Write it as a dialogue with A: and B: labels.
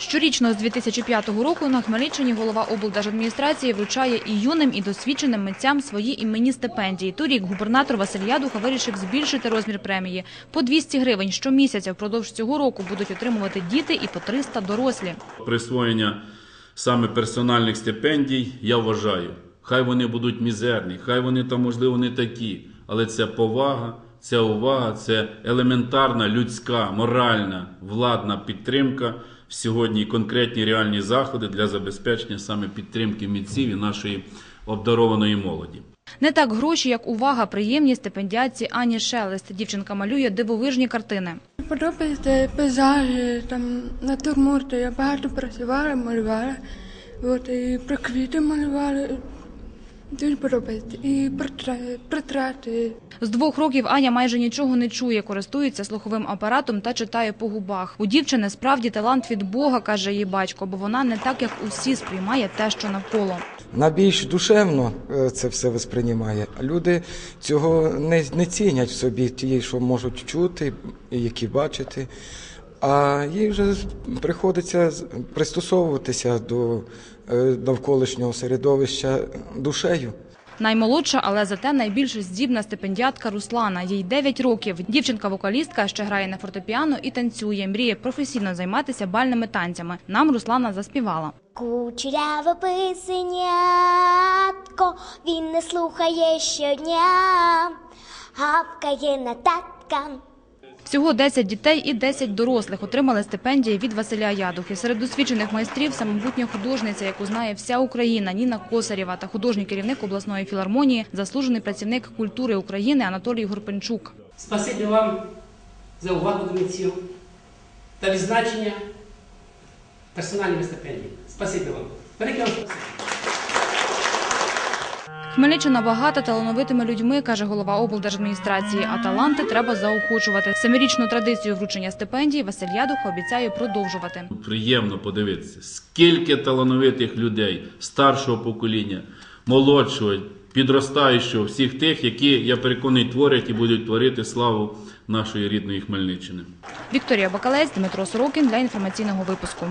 A: Щорічно з 2005 року на Хмельниччині голова облдержадміністрації вручає і юним, і досвідченим митцям свої іменні стипендії. Торік губернатор Василь Ядуха вирішив збільшити розмір премії. По 200 гривень щомісяця впродовж цього року будуть отримувати діти і по 300 дорослі.
B: присвоєння саме персональних стипендій, я вважаю, хай вони будуть мізерні, хай вони там, можливо, не такі, але це повага, це увага, це елементарна людська, моральна, владна підтримка. Сьогодні конкретні реальні заходи для забезпечення саме підтримки митців і нашої обдарованої молоді.
A: Не так гроші, як увага, приємні стипендіатці Ані Шелест. Дівчинка малює дивовижні картини.
C: Подобається пейзажі, там натюрморти. Я багато працювала, малювала. От, і про квіти малювала. Дуже подобається. І портрети.
A: З двох років Аня майже нічого не чує, користується слуховим апаратом та читає по губах. У дівчини справді талант від Бога, каже її батько, бо вона не так, як усі, сприймає те, що навколо.
D: на більш душевно е, це все восприймає. Люди цього не, не цінять в собі, ті, що можуть чути, які бачити. А їй вже приходиться з- пристосовуватися до е, навколишнього середовища душею.
A: Наймолодша, але зате найбільш здібна стипендіатка Руслана. Їй 9 років. Дівчинка-вокалістка ще грає на фортепіано і танцює. Мріє професійно займатися бальними танцями. Нам Руслана заспівала.
E: Кучеряве писенятко, він не слухає щодня, гавкає на татка.
A: Всього 10 дітей і 10 дорослих отримали стипендії від Василя Ядухи. Серед досвідчених майстрів самобутня художниця, яку знає вся Україна, Ніна Косарєва та художній керівник обласної філармонії, заслужений працівник культури України Анатолій Горпенчук.
F: Спасибі вам за увагу до митців та відзначення персональними стипендіями. Спасибі вам. Велике вам спасибі.
A: Хмельниччина багата талановитими людьми, каже голова облдержадміністрації, а таланти треба заохочувати. Семирічну традицію вручення стипендій Василь Ядуха обіцяє продовжувати.
B: Приємно подивитися, скільки талановитих людей старшого покоління, молодшого, підростаючого, всіх тих, які, я переконаний, творять і будуть творити славу нашої рідної Хмельниччини.
A: Вікторія Бакалець, Дмитро Сорокін для інформаційного випуску.